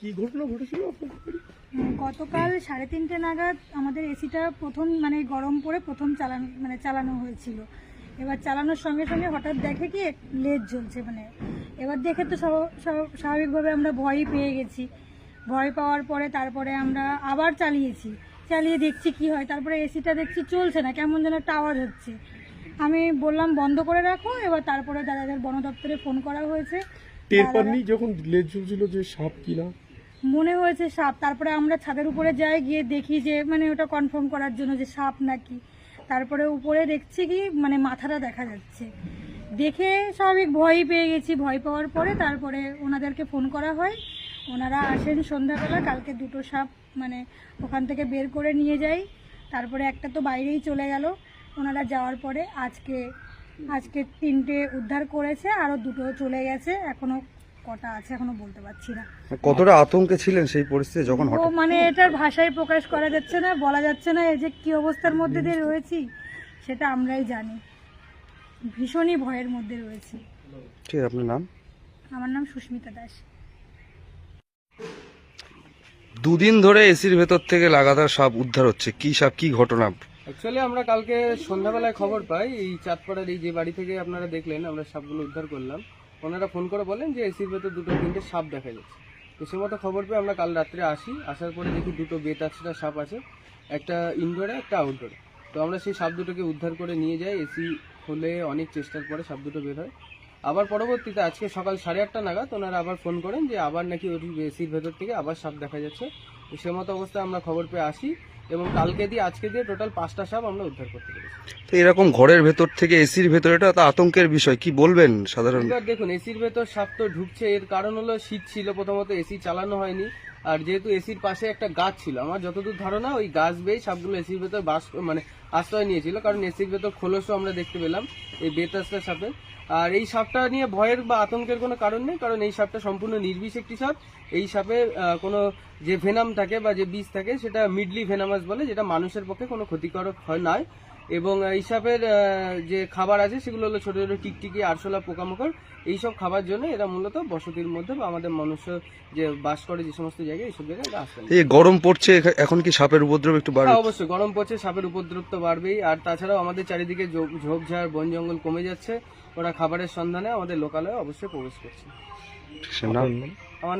কি ঘটনা ঘটেছিল গতকাল সাড়ে তিনটে নাগাদ আমাদের এসিটা প্রথম মানে গরম পড়ে প্রথম চালানো মানে চালানো হয়েছিল। এবার চালানোর সঙ্গে সঙ্গে হঠাৎ দেখে কি লেজ জ্বলছে মানে এবার দেখে তো স্বাভা- স্বাভা- স্বাভাবিকভাবে আমরা ভয়ই পেয়ে গেছি। ভয় পাওয়ার পরে তারপরে আমরা আবার চালিয়েছি। চালিয়ে দেখছি কি হয় তারপরে এসিটা দেখছি চলছে না কেমন যেন একটা আওয়াজ হচ্ছে। আমি বললাম বন্ধ করে রাখো। এবার তারপরে দাদাদের বন দপ্তরে ফোন করা হয়েছে। টের পাননি যখন লেজ ঝুলছিল যে সাপ কিনা মনে হয়েছে সাপ। তারপরে আমরা ছাদের উপরে যাই, গিয়ে দেখি যে মানে ওটা কনফার্ম করার জন্য যে সাপ নাকি। তারপরে উপরে দেখছি কি মানে মাথাটা দেখা যাচ্ছে। দেখে স্বাভাবিক ভয়ই পেয়ে গেছি। ভয় পাওয়ার পরে তারপরে ওনাদেরকে ফোন করা হয়। ওনারা আসেন সন্ধ্যাবেলা, কালকে দুটো সাপ মানে ওখান থেকে বের করে নিয়ে যাই। তারপরে একটা তো বাইরেই চলে গেল। ওনারা যাওয়ার পরে আজকে আজকে তিনটে উদ্ধার করেছে আরও দুটো চলে গেছে। এখনও কটা আছে এখনও বলতে পারছি না। কতটা আতঙ্কে ছিলেন সেই পরিস্থিতি যখন ও হঠাৎ মানে এটার ভাষায় প্রকাশ করা যাচ্ছে না বলা যাচ্ছে না এই যে কি অবস্থার মধ্যে দিয়ে রয়েছি সেটা আমরাই জানি। ভীষণই ভয়ের মধ্যে রয়েছি। ঠিক আছে, আপনার নাম? আমার নাম সুস্মিতা দাস। দুদিন ধরে এসির ভেতর থেকে লাগাতার সাপ উদ্ধার হচ্ছে। কি সাপ কি ঘটনা? অ্যাকচুয়ালি আমরা কালকে সন্ধ্যাবেলায় খবর পাই। এই চাঁদপাড়ার এই যে বাড়ি থেকে আপনারা দেখলেন আমরা সাপগুলো উদ্ধার করলাম। ওনারা ফোন করে বলেন যে এসির ভেতর দুটো তিনটে সাপ দেখা যাচ্ছে। তো সে মতো খবর পেয়ে আমরা কাল রাত্রে আসি। আসার পরে দেখি দুটো বেতাচ্ছা সাপ আছে, একটা ইনডোরে একটা আউটডোরে তো আমরা সেই সাপ দুটোকে উদ্ধার করে নিয়ে যাই। এসি খুলে অনেক চেষ্টার পরে সাপ দুটো বের হয়। আবার পরবর্তীতে আজকে সকাল সাড়ে আটটা নাগাদ ওনারা আবার ফোন করেন যে আবার নাকি ওই এসির ভেতর থেকে আবার সাপ দেখা যাচ্ছে। তো সে মতো অবস্থায় আমরা খবর পেয়ে আসি। এবং কালকে দিয়ে আজকে দিয়ে টোটাল পাঁচটা সাপ আমরা উদ্ধার করতে পেরেছি। তো এরকম ঘরের ভেতর থেকে এসির ভেতর এটা তো আতঙ্কের বিষয় কি বলবেন সাধারণত এবার দেখুন এসির ভেতর সাপ তো ঢুকছে এর কারণ হলো শীত ছিল প্রথমত এসি চালানো হয়নি। আর যেহেতু এসির পাশে একটা গাছ ছিল, আমার যতদূর ধারণা ওই গাছ বেয়ে সাপগুলো এসির ভেতর বাস মানে আশ্রয় নিয়েছিল, কারণ এসির ভেতর খোলসও আমরা দেখতে পেলাম, এই বেতাসটা সাপের আর এই সাপটা নিয়ে ভয়ের বা আতঙ্কের কোনো কারণ নেই, কারণ এই সাপটা সম্পূর্ণ নির্বিষ একটি সাপ। এই সাপে কোনো যে ভেনাম থাকে বা যে বিষ থাকে, সেটা মিডলি ভেনামাস বলে, যেটা মানুষের পক্ষে কোনো ক্ষতিকারক হয় নয়। এবং এই সাপের যে খাবার আছে সেগুলো হলো ছোটো ছোটো টিকটিকি আরশোলা পোকামাকড় এইসব খাবার জন্য এরা মূলত বসতির মধ্যে বা আমাদের মনুষ্য যে বাস করে যে সমস্ত জায়গায় এইসব জায়গায় এরা আসে এই গরম পড়ছে এখন কি সাপের উপদ্রব একটু বাড়বে? হ্যাঁ অবশ্যই গরম পড়ছে সাপের উপদ্রব তো বাড়বেই। আর তাছাড়াও আমাদের চারিদিকে ঝোপঝাড় বন জঙ্গল কমে যাচ্ছে। ওরা খাবারের সন্ধানে আমাদের লোকালয়ে অবশ্যই প্রবেশ করছে। নাম?